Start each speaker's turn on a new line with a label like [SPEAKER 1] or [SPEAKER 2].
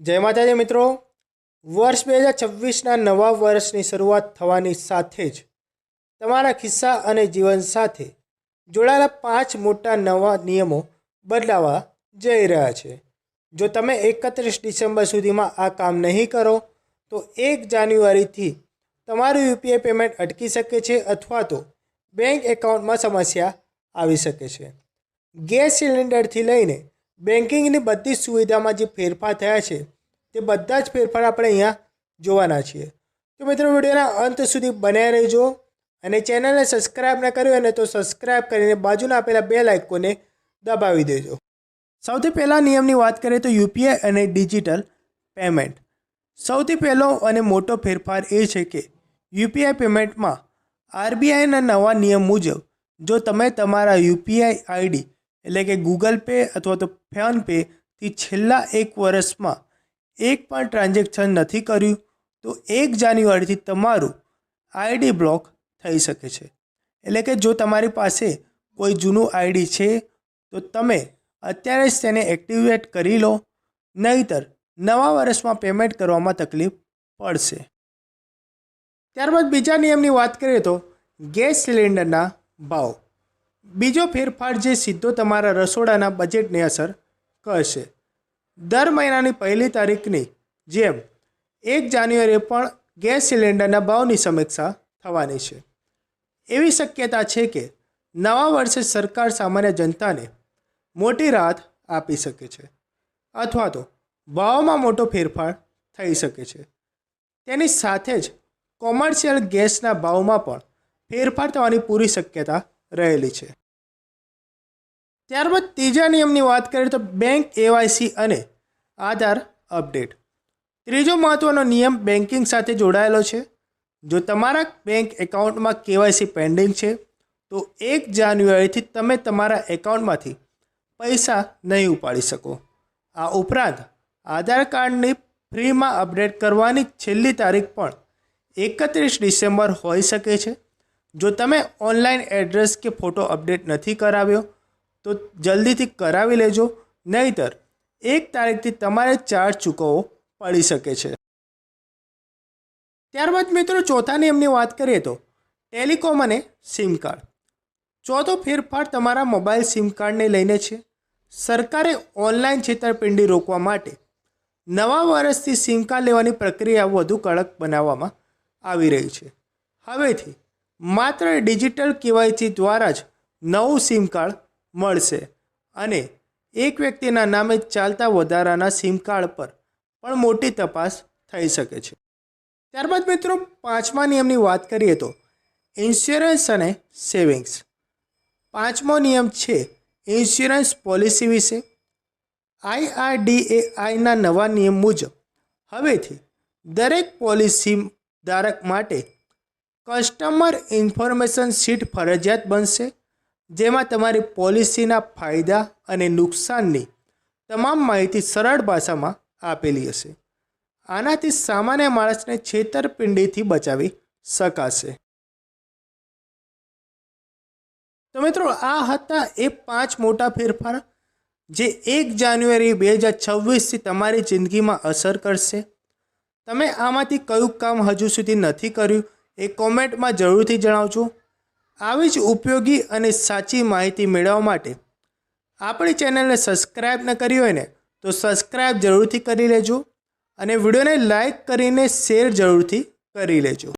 [SPEAKER 1] જય માતાજી મિત્રો. વર્ષ બે હજાર છવ્વીસના નવા વર્ષની શરૂઆત થવાની સાથે જ તમારા ખિસ્સા અને જીવન સાથે જોડાયેલા પાંચ મોટા નવા નિયમો બદલાવા જઈ રહ્યા છે. જો તમે એકત્રીસ ડિસેમ્બર સુધીમાં આ કામ નહીં કરો, તો એક જાન્યુઆરીથી તમારું યુપીઆઈ પેમેન્ટ અટકી શકે છે અથવા તો બેંક એકાઉન્ટમાં સમસ્યા આવી શકે છે. ગેસ સિલિન્ડરથી લઈને બેન્કિંગની બધી જ સુવિધામાં જે ફેરફાર થયા છે, તે બધા જ ફેરફાર આપણે અહીંયા જોવાના છીએ. તો મિત્રો, વિડીયોના અંત સુધી બન્યા રહેજો અને ચેનલને સબસ્ક્રાઈબ ન કર્યું હોય તો સબસ્ક્રાઈબ કરીને બાજુના આપેલા બે લાઇકોને દબાવી દેજો. સૌથી પહેલાં નિયમની વાત કરીએ તો યુપીઆઈ અને ડિજિટલ પેમેન્ટ. સૌથી પહેલો અને મોટો ફેરફાર એ છે કે યુપીઆઈ પેમેન્ટમાં આરબીઆઈના નવા નિયમ મુજબ જો તમે તમારા યુપીઆઈ આઈડી એટલે કે ગૂગલ પે અથવા તો ફોન પેથી છેલ્લા એક વર્ષમાં એક પણ ટ્રાન્ઝેક્શન નથી કર્યું, તો એક જાન્યુઆરીથી તમારું આઈડી બ્લોક થઈ શકે છે. એટલે કે જો તમારી પાસે કોઈ જૂનું આઈડી છે, તો તમે અત્યારે જ તેને એક્ટિવેટ કરી લો, નહીતર નવા વર્ષમાં પેમેન્ટ કરવામાં તકલીફ પડશે. ત્યારબાદ બીજા નિયમની વાત કરીએ તો ગેસ સિલિન્ડરના ભાવ. બીજો ફેરફાર જે સીધો તમારા રસોડાના બજેટને અસર કરશે. દર મહિનાની પહેલી તારીખની જેમ એક જાન્યુઆરીએ પણ ગેસ સિલિન્ડરના ભાવની સમીક્ષા થવાની છે. એવી શક્યતા છે કે નવા વર્ષે સરકાર સામાન્ય જનતાને મોટી રાહત આપી શકે છે અથવા તો ભાવમાં મોટો ફેરફાર થઈ શકે છે. તેની સાથે જ કોમર્શિયલ ગેસના ભાવમાં પણ ફેરફાર થવાની પૂરી શક્યતા રહેલી છે. ત્યારબાદ ત્રીજા નિયમની વાત કરીએ તો બેંક એવાયસી અને આધાર અપડેટ. ત્રીજો મહત્ત્વનો નિયમ બેન્કિંગ સાથે જોડાયેલો છે. જો તમારા બેંક એકાઉન્ટમાં કેવાયસી પેન્ડિંગ છે, તો એક જાન્યુઆરીથી તમે તમારા એકાઉન્ટમાંથી પૈસા નહીં ઉપાડી શકો. આ ઉપરાંત આધાર કાર્ડની ફ્રીમાં અપડેટ કરવાની છેલ્લી તારીખ પણ એકત્રીસ ડિસેમ્બર હોઈ શકે છે. જો તમે ઓનલાઈન એડ્રેસ કે ફોટો અપડેટ નથી કરાવ્યો, તો જલ્દીથી કરાવી લેજો, નહીતર એક તારીખથી તમારે ચાર્જ ચૂકવવો પડી શકે છે. ત્યારબાદ મિત્રો ચોથા નિયમની વાત કરીએ તો ટેલિકોમ અને સિમ કાર્ડ. ચોથો ફેરફાર તમારા મોબાઈલ સિમ કાર્ડને લઈને છે. સરકારે ઓનલાઈન છેતરપિંડી રોકવા માટે નવા વર્ષથી સિમ કાર્ડ લેવાની પ્રક્રિયા વધુ કડક બનાવવામાં આવી રહી છે. હવેથી માત્ર ડિજિટલ કેવાયસી દ્વારા જ નવું સિમ કાર્ડ મળશે. અને એક વ્યક્તિના નામે ચાલતા વધારાના સિમ કાર્ડ પર પણ મોટી તપાસ થઈ શકે છે. ત્યારબાદ મિત્રો, પાંચમા નિયમની વાત કરીએ તો ઇન્સ્યોરન્સ અને સેવિંગ્સ પાંચમો નિયમ છે ઇન્સ્યોરન્સ પોલિસી વિશે. આઈઆરડીએઆઈના નવા નિયમ મુજબ હવેથી દરેક પોલિસી ધારક માટે કસ્ટમર ઇન્ફોર્મેશન શીટ ફરજિયાત બનશે, જેમાં તમારી પોલિસીના ફાયદા અને નુકસાનની તમામ માહિતી સરળ ભાષામાં આપેલી હશે. આનાથી સામાન્ય માણસને છેતરપિંડીથી બચાવી શકાશે. તો મિત્રો, આ હતા એ પાંચ મોટા ફેરફાર જે એક જાન્યુઆરી બે હજાર છવ્વીસથી તમારી જિંદગીમાં અસર કરશે. તમે આમાંથી કયું કામ હજુ સુધી નથી કર્યું? એ કોમેન્ટમાં જરૂરથી જણાવજો. આવી જ ઉપયોગી અને સાચી માહિતી મેળવવા માટે આપણી ચેનલને સબસ્ક્રાઈબ ન કરી હોય ને, તો સબસ્ક્રાઈબ જરૂરથી કરી લેજો અને વિડીયોને લાઇક કરીને શેર જરૂરથી કરી લેજો.